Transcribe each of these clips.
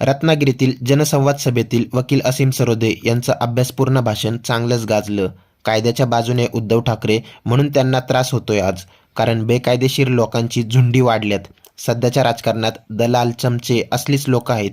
रत्नागिरीतील जनसंवाद सभेतील वकील असीम सरोदे यांचं अभ्यासपूर्ण भाषण चांगलंच गाजलं. कायद्याच्या बाजूने उद्धव ठाकरे म्हणून त्यांना त्रास होतोय आज कारण बेकायदेशीर लोकांची झुंडी वाढल्यात. सध्याच्या राजकारणात दलाल चमचे असलीच लोक आहेत.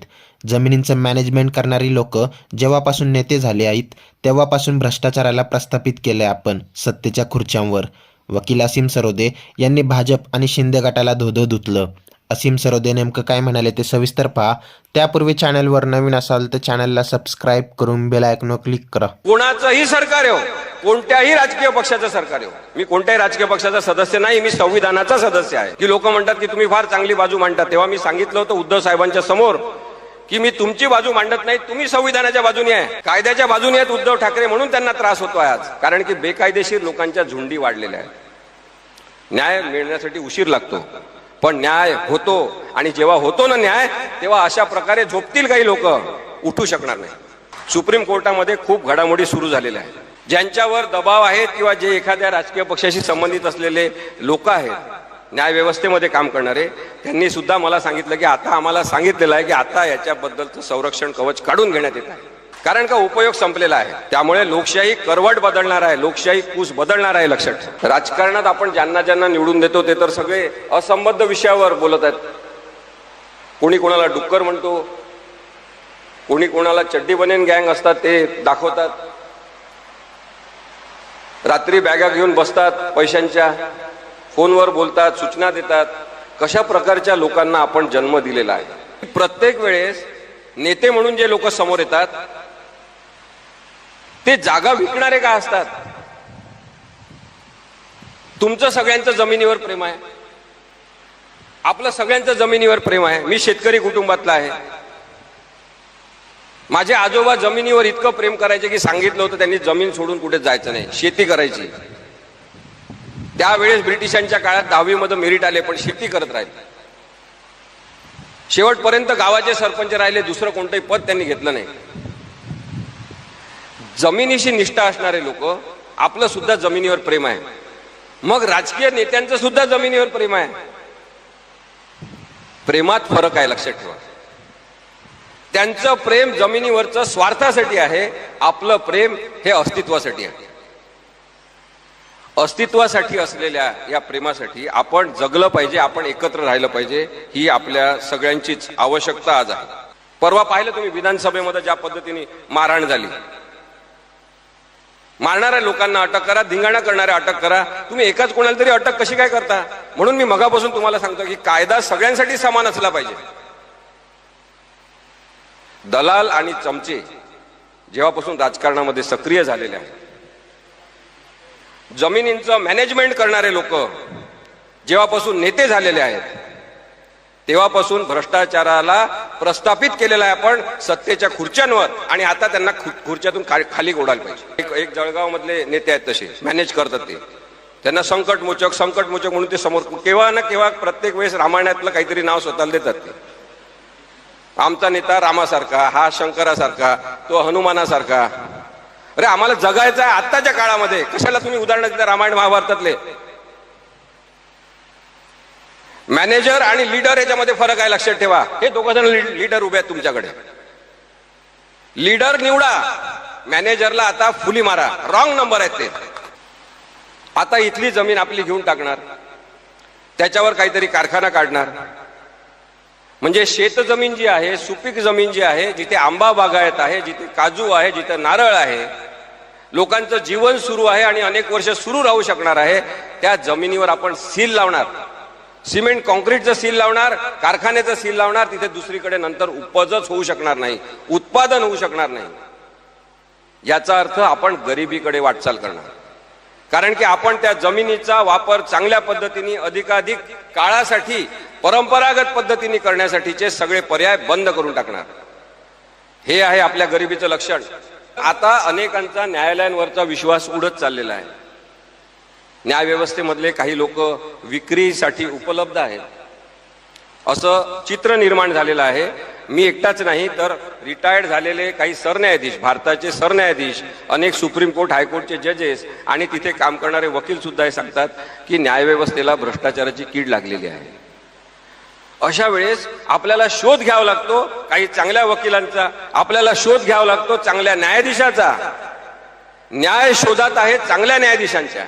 जमिनींचं मॅनेजमेंट करणारी लोक जेव्हापासून नेते झाले आहेत तेव्हापासून भ्रष्टाचाराला प्रस्थापित केलंय आपण सत्तेच्या खुर्च्यांवर. वकील असीम सरोदे यांनी भाजप आणि शिंदे गटाला धोधो धुतलं. असीम सरोदे नेमकं काय म्हणाले ते सविस्तर पहा. त्यापूर्वी चॅनलवर नवीन असाल तर चॅनलला सबस्क्राईब करून बेल आयकॉनवर क्लिक करा. कोणाचंही सरकार हो कोणत्याही राजकीय पक्षाचं सरकार हो मी कोणत्याही राजकीय पक्षाचा सदस्य नाही मी संविधानाचा सदस्य आहे. की लोक म्हणतात की तुम्ही फार चांगली बाजू मांडतात. तेव्हा मी सांगितलं होतं उद्धव साहेबांच्या समोर की मी तुमची बाजू मांडत नाही तुम्ही संविधानाच्या बाजूने आहे. कायद्याच्या बाजूने आहेत उद्धव ठाकरे म्हणून त्यांना त्रास होतो आहे आज. कारण की बेकायदेशीर लोकांच्या झुंडी वाढलेल्या आहेत. न्याय मिळण्यासाठी उशीर लागतो. पण न्याय होतो. आणि जेव्हा होतो ना न्याय तेव्हा अशा प्रकारे झोपतील काही लोक. उठू शकणार नाही. सुप्रीम कोर्टामध्ये खूप घडामोडी सुरू झालेल्या आहेत. ज्यांच्यावर दबाव आहेत किंवा जे एखाद्या राजकीय पक्षाशी संबंधित असलेले लोक आहेत न्यायव्यवस्थेमध्ये काम करणारे त्यांनी सुद्धा मला सांगितलं की आता आम्हाला सांगितलेलं आहे की आता याच्याबद्दलचं संरक्षण कवच काढून घेण्यात येत आहे. कारण का उपयोग संपलेला आहे? त्यामुळे लोकशाही करवट बदलणार आहे लोकशाही कूस बदलणार आहे लक्षात. ठेवा. राजकारणात आपण ज्यांना ज्यांना निवडून देतो ते तर सगळे असंबद्ध विषयावर बोलत आहेत. कोणी कोणाला डुक्कर म्हणतो कोणी कोणाला चड्डी बनेन गँग असतात ते दाखवतात. रात्री बॅगा घेऊन बसतात पैशांच्या फोनवर बोलतात सूचना देतात. कशा प्रकारच्या लोकांना आपण जन्म दिलेला आहे? प्रत्येक वेळेस नेते म्हणून जे लोक समोर येतात ते जागा विकणारे का असतात? तुमचं सगळ्यांचं जमिनीवर प्रेम आहे. आपलं सगळ्यांचं जमिनीवर प्रेम आहे. मी शेतकरी कुटुंबातला आहे. माझे आजोबा जमिनीवर इतकं प्रेम करायचे की सांगितलं होतं त्यांनी जमीन सोडून कुठे जायचं नाही. शेती करायची. त्यावेळेस ब्रिटिशांच्या काळात दहावीमध्ये मेरिट आले पण शेती करत राहिले. शेवटपर्यंत गावाचे सरपंच राहिले दुसरं कोणतंही पद त्यांनी घेतलं नाही. जमिनीशी निष्ठा असणारे लोक आपलं सुद्धा जमिनीवर प्रेम आहे. मग राजकीय नेत्यांचं सुद्धा जमिनीवर प्रेम आहे. प्रेमात फरक आहे लक्षात ठेवा. त्यांचं प्रेम जमिनीवरचं स्वार्थासाठी आहे आपलं प्रेम हे अस्तित्वासाठी आहे. अस्तित्वासाठी असलेल्या या प्रेमासाठी आपण जगलं पाहिजे आपण एकत्र राहिलं पाहिजे ही आपल्या सगळ्यांचीच आवश्यकता आज आहे. परवा पाहिलं तुम्ही विधानसभेमध्ये ज्या पद्धतीने मारहाण झाली. मारणाऱ्या लोकांना अटक करा धिंगाणा करणाऱ्या अटक करा. तुम्ही एकाच कोणाला तरी अटक कशी काय करता? म्हणून मी मगापासून तुम्हाला सांगतो की कायदा सगळ्यांसाठी समान असला पाहिजे. दलाल आणि चमचे जेव्हापासून राजकारणामध्ये सक्रिय झालेले आहेत जमिनींचं मॅनेजमेंट करणारे लोक जेव्हापासून नेते झालेले आहेत तेव्हापासून भ्रष्टाचाराला प्रस्थापित केलेला आहे आपण सत्तेच्या खुर्च्यांवर. आणि आता त्यांना खु- खुर्च्यातून खा- खाली ओढायला पाहिजे. एक एक जळगाव मधले नेते आहेत तसे मॅनेज करतात ते. त्यांना संकटमोचक संकटमोचक म्हणून ते समोर केव्हा ना केव्हा प्रत्येक वेळेस रामायणातलं काहीतरी नाव स्वतःला देतात ते. आमचा नेता रामासारखा हा शंकरासारखा तो हनुमानासारखा. अरे आम्हाला जगायचं आहे आत्ताच्या काळामध्ये. कशाला तुम्ही उदाहरण दिलं? रामायण महाभारतातले. मॅनेजर आणि लीडर याच्यामध्ये फरक आहे लक्षात ठेवा. हे दोघ जण लीडर उभे आहेत तुमच्याकडे. लीडर निवडा. मॅनेजरला आता फुली मारा. रॉंग नंबर आहेत ते. आता इथली जमीन आपली घेऊन टाकणार. त्याच्यावर काहीतरी कारखाना काढणार. म्हणजे शेत जमीन जी आहे सुपीक जमीन जी आहे जिथे आंबा बागायत आहे जिथे काजू आहे जिथे नारळ आहे लोकांचं जीवन सुरू आहे आणि अनेक वर्ष सुरू राहू शकणार आहे त्या जमिनीवर आपण सील लावणार. सिमेंट कॉन्क्रीटचं सील लावणार कारखान्याचं सील लावणार तिथे दुसरीकडे नंतर उपजच होऊ शकणार नाही उत्पादन होऊ शकणार नाही. याचा अर्थ आपण गरिबीकडे वाटचाल करणार. कारण की आपण त्या जमिनीचा वापर चांगल्या पद्धतीने अधिकाधिक काळासाठी परंपरागत पद्धतीने करण्यासाठीचे सगळे पर्याय बंद करून टाकणार. हे आहे आपल्या गरिबीचं लक्षण. आता अनेकांचा न्यायालयांवरचा विश्वास उडत चाललेला आहे. न्यायव्यवस्थेमधले काही लोक विक्रीसाठी उपलब्ध आहेत. असं चित्र निर्माण झालेलं आहे. मी एकटाच नाही तर रिटायर्ड झालेले काही सरन्यायाधीश भारताचे सरन्यायाधीश अनेक सुप्रीम कोर्ट हायकोर्टचे जजेस आणि तिथे काम करणारे वकील सुद्धा हे सांगतात की न्यायव्यवस्थेला भ्रष्टाचाराची कीड लागलेली आहे. अशा वेळेस आपल्याला शोध घ्यावा लागतो काही चांगल्या वकिलांचा आपल्याला शोध घ्यावा लागतो चांगल्या न्यायाधीशाचा. न्याय शोधात आहे चांगल्या न्यायाधीशांच्या.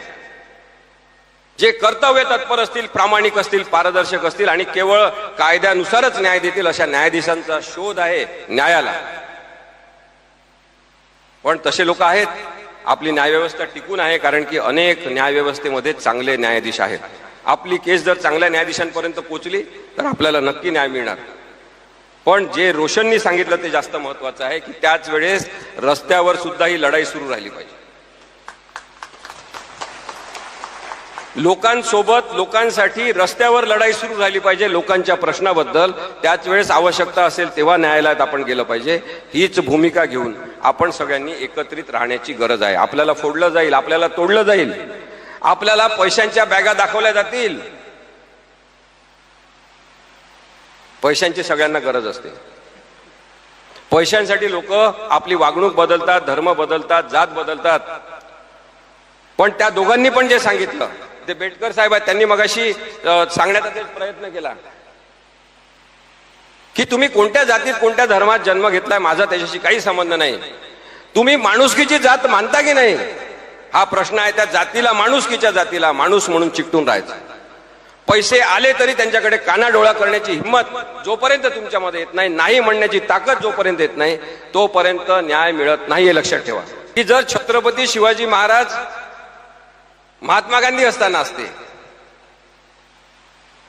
जे कर्तव्य तत्पर असतील प्रामाणिक असतील पारदर्शक असतील आणि केवळ कायद्यानुसारच न्याय देतील अशा न्यायाधीशांचा शोध आहे न्यायाला. पण तसे लोक आहेत आपली न्यायव्यवस्था टिकून आहे कारण की अनेक न्यायव्यवस्थेमध्ये चांगले न्यायाधीश आहेत. आपली केस जर चांगल्या न्यायाधीशांपर्यंत पोहोचली तर आपल्याला नक्की न्याय मिळणार. पण जे रोशननी सांगितलं ते जास्त महत्वाचं आहे की त्याच वेळेस रस्त्यावर सुद्धा ही लढाई सुरू राहिली पाहिजे. लोकांसोबत लोकांसाठी रस्त्यावर लढाई सुरू झाली पाहिजे लोकांच्या प्रश्नाबद्दल. त्याच वेळेस आवश्यकता असेल तेव्हा न्यायालयात आपण गेलं पाहिजे. हीच भूमिका घेऊन आपण सगळ्यांनी एकत्रित राहण्याची गरज आहे. आपल्याला फोडलं जाईल आपल्याला तोडलं जाईल. आपल्याला पैशांच्या बॅगा दाखवल्या जातील. पैशांची सगळ्यांना गरज असते. पैशांसाठी लोक आपली वागणूक बदलतात धर्म बदलतात जात बदलतात. पण त्या दोघांनी पण जे सांगितलं ते बेटकर साहेब आहेत त्यांनी मगाशी सांगण्याचा ते प्रयत्न केला. की तुम्ही कोणत्या जातीत कोणत्या धर्मात जन्म घेतलाय माझा त्याच्याशी काही संबंध नाही. तुम्ही माणुसकीची जात मानता की नाही? हा प्रश्न आहे त्या जातीला माणुसकीच्या जातीला माणूस म्हणून चिकटून राहायचा. पैसे आले तरी त्यांच्याकडे कानाडोळा करण्याची हिंमत जोपर्यंत तुमच्यामध्ये येत नाही नाही म्हणण्याची ताकद जोपर्यंत येत नाही तोपर्यंत न्याय मिळत नाही हे लक्षात ठेवा. की जर छत्रपती शिवाजी महाराज महात्मा गांधी असताना असते.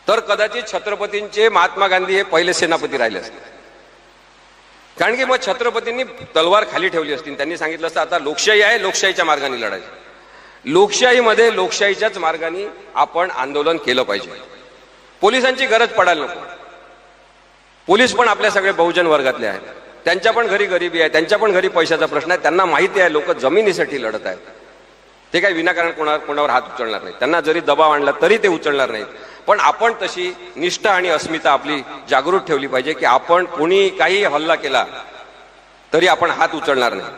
तर कदाचित छत्रपतींचे महात्मा गांधी हे पहिले सेनापती राहिले असते. कारण की मग छत्रपतींनी तलवार खाली ठेवली असती. त्यांनी सांगितलं असतं आता लोकशाही आहे लोकशाहीच्या मार्गाने लढायची. लोकशाहीमध्ये लोकशाहीच्याच मार्गाने आपण आंदोलन केलं पाहिजे. पोलिसांची गरज पडायला नको. पोलीस पण आपल्या सगळे बहुजन वर्गातले आहेत. त्यांच्या पण घरी गरिबी आहे त्यांच्या पण घरी पैशाचा प्रश्न आहे त्यांना माहिती आहे लोक जमिनीसाठी लढत आहेत. ते काही विनाकारण कोणावर कोणावर हात उचलणार नाही त्यांना जरी दबाव आणला तरी ते उचलणार नाहीत. पण आपण तशी निष्ठा आणि अस्मिता आपली जागृत ठेवली पाहिजे की आपण कोणी काही हल्ला केला तरी आपण हात उचलणार नाही.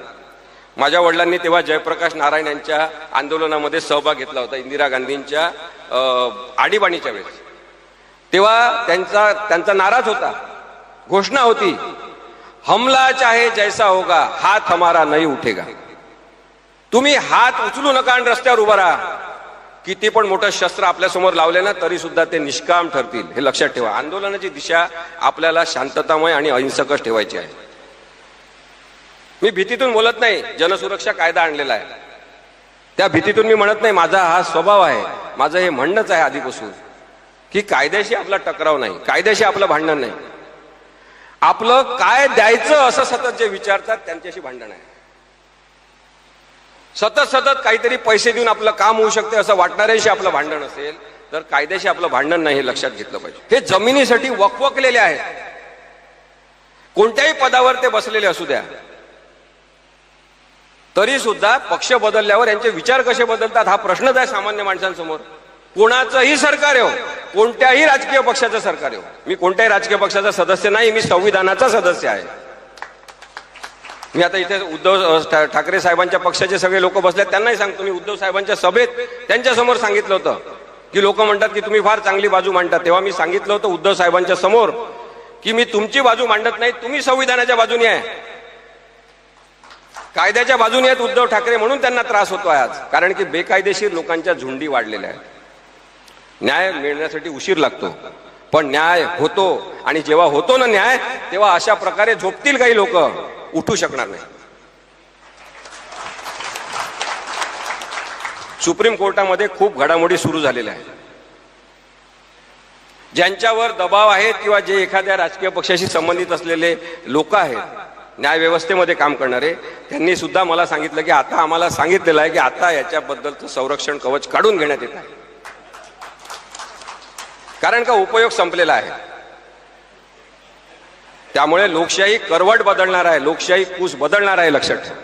माझ्या वडिलांनी तेव्हा जयप्रकाश नारायण यांच्या आंदोलनामध्ये सहभाग घेतला होता इंदिरा गांधींच्या आडीबाणीच्या आणीबाणीच्या वेळेस. तेव्हा त्यांचा त्यांचा नाराज होता. घोषणा होती हमला चाहे जैसा होगा हात हमारा नाही उठेगा. तुम्ही हात उचलू नका आणि रस्त्यावर उभा राहा. किती पण मोठं शस्त्र आपल्यासमोर लावले ना तरी सुद्धा ते निष्काम ठरतील. हे लक्षात ठेवा. आंदोलनाची दिशा आपल्याला शांततामय आणि अहिंसकच ठेवायची आहे. मी भीतीतून बोलत नाही. जनसुरक्षा कायदा आणलेला आहे. त्या भीतीतून मी म्हणत नाही माझा हा स्वभाव आहे. माझं हे म्हणणंच आहे आधीपासून की कायद्याशी आपला टकराव नाही. कायद्याशी आपलं भांडण नाही. आपलं काय द्यायचं असं सतत जे विचारतात त्यांच्याशी भांडण आहे. सतत सतत काहीतरी पैसे देऊन आपलं काम होऊ शकते असं वाटणाऱ्याशी आपलं भांडण असेल तर कायद्याशी आपलं भांडण नाही हे लक्षात घेतलं पाहिजे. हे जमिनीसाठी वकवकलेले आहेत. कोणत्याही पदावर ते बसलेले असू द्या. तरी सुद्धा पक्ष बदलल्यावर यांचे विचार कसे बदलतात हा प्रश्नच आहे सामान्य माणसांसमोर. कोणाचंही सरकार येऊ कोणत्याही राजकीय पक्षाचं सरकार येऊ मी कोणत्याही राजकीय पक्षाचा सदस्य नाही मी संविधानाचा सदस्य आहे. मी आता इथे उद्धव ठाकरे साहेबांच्या पक्षाचे सगळे लोक बसले त्यांनाही सांगतो. मी उद्धव साहेबांच्या सभेत त्यांच्यासमोर सांगितलं होतं की लोक म्हणतात की तुम्ही फार चांगली बाजू मांडतात. तेव्हा मी सांगितलं होतं उद्धव साहेबांच्या समोर की मी तुमची बाजू मांडत नाही तुम्ही संविधानाच्या बाजूने आहे. कायद्याच्या बाजूने आहेत उद्धव ठाकरे म्हणून त्यांना त्रास होतो आज. कारण की बेकायदेशीर लोकांच्या झुंडी वाढलेल्या आहेत. न्याय मिळण्यासाठी उशीर लागतो. पण न्याय होतो आणि जेव्हा होतो ना न्याय तेव्हा अशा प्रकारे झोपतील काही लोक. उठू शकणार नाही. सुप्रीम कोर्टामध्ये खूप घडामोडी सुरू झालेल्या आहेत. ज्यांच्यावर दबाव आहेत किंवा जे एखाद्या राजकीय पक्षाशी संबंधित असलेले लोक आहेत न्यायव्यवस्थेमध्ये काम करणारे त्यांनी सुद्धा मला सांगितलं की आता आम्हाला सांगितलेलं आहे की आता याच्याबद्दलचं संरक्षण कवच काढून घेण्यात येत आहे. कारण का उपयोग संपलेला आहे? त्यामुळे लोकशाही करवट बदलणार आहे लोकशाही कूस बदलणार आहे लक्षात ठेवा.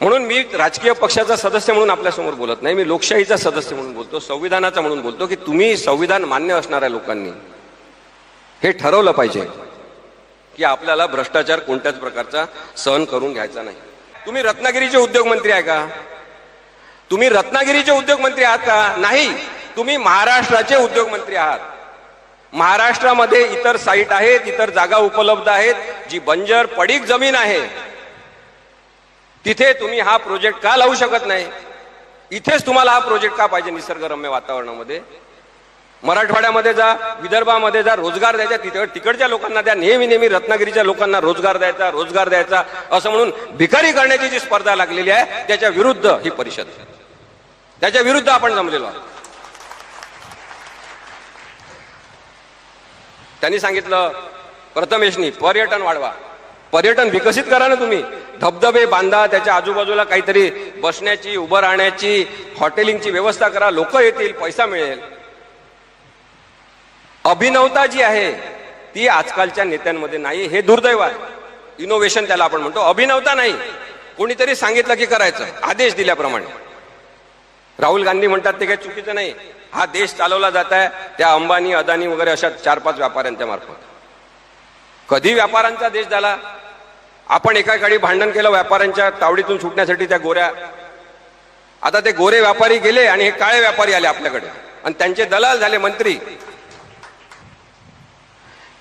म्हणून मी राजकीय पक्षाचा सदस्य म्हणून आपल्यासमोर बोलत नाही मी लोकशाहीचा सदस्य म्हणून बोलतो संविधानाचा म्हणून बोलतो की तुम्ही संविधान मान्य असणाऱ्या लोकांनी हे ठरवलं पाहिजे की आपल्याला भ्रष्टाचार कोणत्याच प्रकारचा सहन करून घ्यायचा नाही. तुम्ही रत्नागिरीचे उद्योगमंत्री आहे का? तुम्ही रत्नागिरीचे उद्योगमंत्री आहात का? नाही. तुम्ही महाराष्ट्राचे उद्योगमंत्री आहात. महाराष्ट्रामध्ये इतर साईट आहेत इतर जागा उपलब्ध आहेत जी बंजर पडीक जमीन आहे. तिथे तुम्ही हा प्रोजेक्ट का लावू शकत नाही? इथेच तुम्हाला हा प्रोजेक्ट का पाहिजे निसर्गरम्य वातावरणामध्ये? मराठवाड्यामध्ये जा विदर्भामध्ये जा रोजगार द्यायचा तिथे तिकडच्या लोकांना द्या नेहमी नेहमी रत्नागिरीच्या लोकांना रोजगार द्यायचा रोजगार द्यायचा असं म्हणून भिकारी करण्याची जी स्पर्धा लागलेली आहे त्याच्या विरुद्ध ही परिषद. त्याच्या विरुद्ध आपण जमलेलो आहोत. त्यांनी सांगितलं प्रथमेशनी पर्यटन वाढवा. पर्यटन विकसित करा ना तुम्ही. धबधबे बांधा त्याच्या आजूबाजूला काहीतरी बसण्याची उभं राहण्याची हॉटेलिंगची व्यवस्था करा. लोक येतील पैसा मिळेल. अभिनवता जी आहे ती आजकालच्या नेत्यांमध्ये नाही. हे दुर्दैव आहे. इनोव्हेशन त्याला आपण म्हणतो. अभिनवता नाही. कोणीतरी सांगितलं की करायचं. आदेश दिल्याप्रमाणे. राहुल गांधी म्हणतात ते काही चुकीचं नाही. हा देश चालवला जात आहे त्या अंबानी अदानी वगैरे अशा चार पाच व्यापाऱ्यांच्या मार्फत. कधी व्यापाऱ्यांचा देश झाला? आपण एका काळी भांडण केलं व्यापाऱ्यांच्या तावडीतून सुटण्यासाठी त्या गोऱ्या. आता ते गोरे व्यापारी गेले आणि हे काळे व्यापारी आले आपल्याकडे. आणि त्यांचे दलाल झाले मंत्री.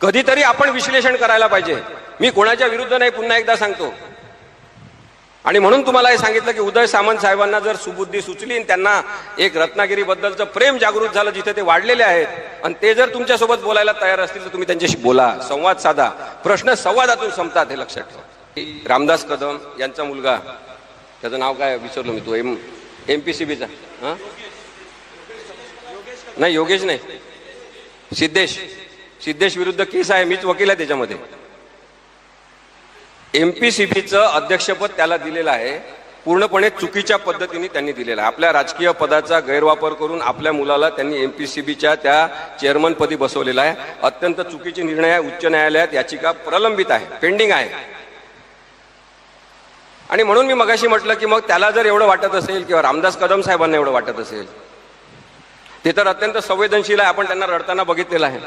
कधीतरी आपण विश्लेषण करायला पाहिजे. मी कोणाच्या विरुद्ध नाही पुन्हा एकदा सांगतो. आणि म्हणून तुम्हाला हे सांगितलं की उदय सामंत साहेबांना जर सुबुद्धी सुचली त्यांना एक रत्नागिरीबद्दलचं प्रेम जागृत झालं जिथे ते वाढलेले आहेत आणि ते जर तुमच्यासोबत बोलायला तयार असतील तर तुम्ही त्यांच्याशी बोला संवाद साधा. प्रश्न संवादातून संपतात हे लक्षात ठेवा. रामदास कदम यांचा मुलगा त्याचं नाव काय विसरलो मी तो एम एम पी सी बीचा. नाही योगेश नाही. सिद्धेश. सिद्धेश विरुद्ध केस आहे मीच वकील आहे त्याच्यामध्ये. एम पी सी बीचं अध्यक्षपद त्याला दिलेलं आहे. पूर्णपणे चुकीच्या पद्धतीने त्यांनी दिलेलं आहे. आपल्या राजकीय पदाचा गैरवापर करून आपल्या मुलाला त्यांनी एम पी सी बीच्या त्या चेअरमनपदी बसवलेला आहे. अत्यंत चुकीचे निर्णय आहे. उच्च न्यायालयात याचिका प्रलंबित आहे. पेंडिंग आहे. आणि म्हणून मी मगाशी म्हटलं की मग त्याला जर एवढं वाटत असेल किंवा रामदास कदम साहेबांना एवढं वाटत असेल ते तर अत्यंत संवेदनशील आहे. आपण त्यांना रडताना बघितलेलं आहे.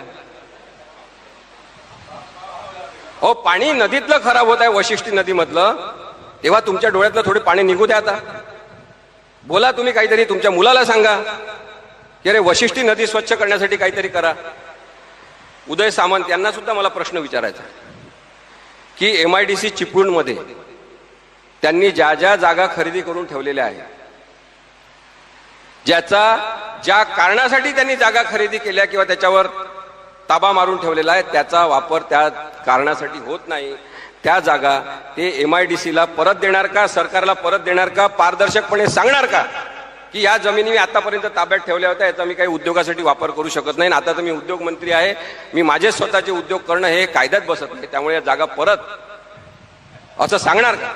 अहो पाणी नदीतलं खराब होत आहे वशिष्ठी नदीमधलं. तेव्हा तुमच्या डोळ्यातलं थोडे पाणी निघू द्या आता. बोला तुम्ही काहीतरी तुमच्या मुलाला सांगा. की अरे वशिष्ठी नदी स्वच्छ करण्यासाठी काहीतरी करा. उदय सामंत यांना सुद्धा मला प्रश्न विचारायचा की एम आय डी सी चिपळूणमध्ये त्यांनी ज्या ज्या जागा खरेदी करून ठेवलेल्या आहेत ज्याचा ज्या कारणासाठी त्यांनी जागा खरेदी केल्या किंवा त्याच्यावर ताबा मारून ठेवलेला आहे. त्याचा वापर त्या कारणासाठी होत नाही. त्या जागा ते एम आय डी सीला परत देणार का सरकारला परत देणार का पारदर्शकपणे सांगणार का? की या जमिनी मी आतापर्यंत ताब्यात ठेवल्या होत्या याचा मी काही उद्योगासाठी वापर करू शकत नाही. आता तर मी उद्योगमंत्री आहे. मी माझे स्वतःचे उद्योग करणं हे कायद्यात बसत नाही. त्यामुळे या जागा परत असं सांगणार का?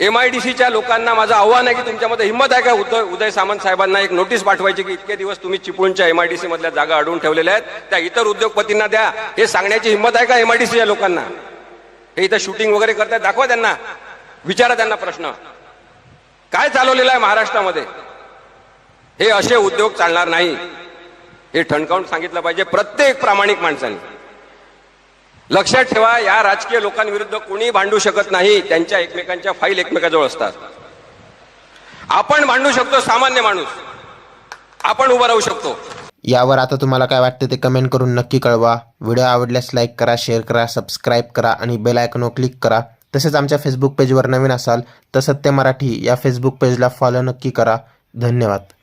एम आय डी सीच्या लोकांना माझं आव्हान आहे की तुमच्यामध्ये हिंमत आहे का? उदय उदय सामंत साहेबांना एक नोटीस पाठवायची की इतके दिवस तुम्ही चिपळूणच्या एम आय डी सी मधल्या जागा अडवून ठेवलेल्या आहेत. त्या इतर उद्योगपतींना द्या. हे सांगण्याची हिंमत आहे का एम आय डी सीच्या लोकांना? हे इथं शूटिंग वगैरे करतायत. दाखवा त्यांना. विचारा त्यांना प्रश्न. काय चालवलेलं आहे महाराष्ट्रामध्ये? हे असे उद्योग चालणार नाही. हे ठणकावून सांगितलं पाहिजे प्रत्येक प्रामाणिक माणसाने. लक्षात ठेवा या राजकीय लोकांविरुद्ध कोणी भांडू शकत नाही त्यांच्या एकमेकांच्या फाईल एकमेकाजवळ असतात. आपण भांडू शकतो सामान्य माणूस. आपण उभं राहू शकतो. यावर आता तुम्हाला काय वाटतं ते कमेंट करून नक्की कळवा. व्हिडिओ आवडल्यास लाईक करा शेअर करा सबस्क्राईब करा आणि बेल आयकॉनवर क्लिक करा. तसेच आमच्या फेसबुक पेजवर नवीन असाल तर सत्य मराठी या फेसबुक पेजला फॉलो नक्की करा. धन्यवाद.